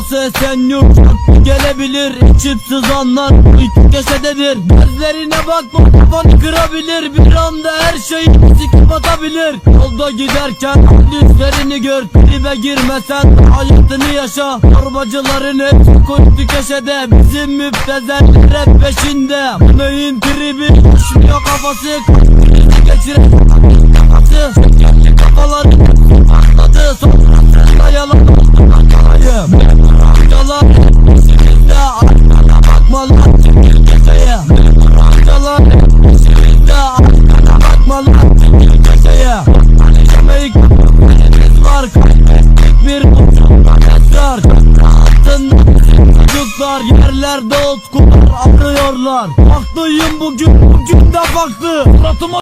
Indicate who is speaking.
Speaker 1: havası esen yok Gelebilir içip sızanlar. İç köşededir Gözlerine bakma kafanı kırabilir. Bir anda her şeyi sikip atabilir. Yolda giderken düşlerini gör Tribe girmesen hayatını yaşa. Torbacıların hepsi koştu köşede. Bizim müptezel rap peşinde. Neyin tribi düşmüyor kafası. Krizi geçiren kafası Çocuklar yerlerde utkular arıyorlar. Haklıyım bugün Bugün de farklı. Suratıma